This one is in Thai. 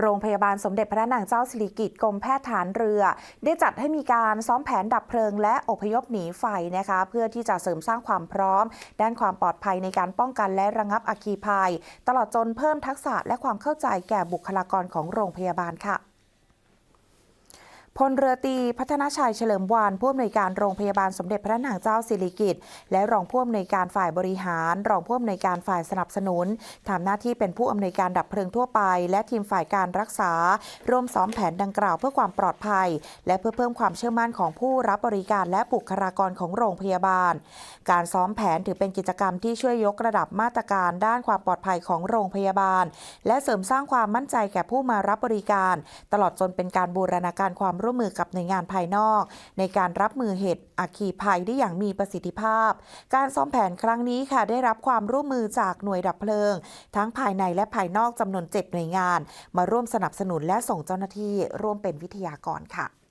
โรงพยาบาลสมเด็จพระนางเจ้าสิริกิติ์กรมแพทย์ฐานเรือ ได้จัดให้มีการซ้อมแผนดับเพลิง และอพยพหนีไฟนะคะเพื่อที่จะเสริมสร้างความพร้อม ด้านความปลอดภัยในการป้องกันและระงับอัคคีภัย ตลอดจนเพิ่มทักษะและความเข้าใจแก่บุคลากรของโรงพยาบาลค่ะ พลเรือตีพัฒนาชัยเฉลิมวานผู้อำนวยการโรงพยาบาลสมเด็จพระนางเจ้าสิริกิติ์และรองผู้อำนวยการฝ่ายบริหาร รองผู้อำนวยการฝ่ายสนับสนุนทำหน้าที่เป็นผู้อำนวยการดับเพลิงทั่วไป และทีมฝ่ายการรักษา ร่วมซ้อมแผนดังกล่าวเพื่อความปลอดภัย และเพื่อเพิ่มความเชื่อมั่นของผู้รับบริการและบุคลากรของโรงพยาบาล การซ้อมแผนถือเป็นกิจกรรมที่ช่วยยกระดับมาตรการด้านความปลอดภัยของโรงพยาบาล และเสริมสร้างความมั่นใจแก่ผู้มารับบริการ ตลอดจนเป็นการบูรณาการความร่วมมือกับหน่วยงานภายนอก ในการรับมือเหตุอัคคีภัยได้อย่างมีประสิทธิภาพ การซ้อมแผนครั้งนี้ค่ะได้รับความร่วมมือจากหน่วยดับเพลิง ทั้งภายในและภายนอกจำนวน7หน่วยงาน มาร่วมสนับสนุนและส่งเจ้าหน้าที่ร่วมเป็นวิทยากรค่ะ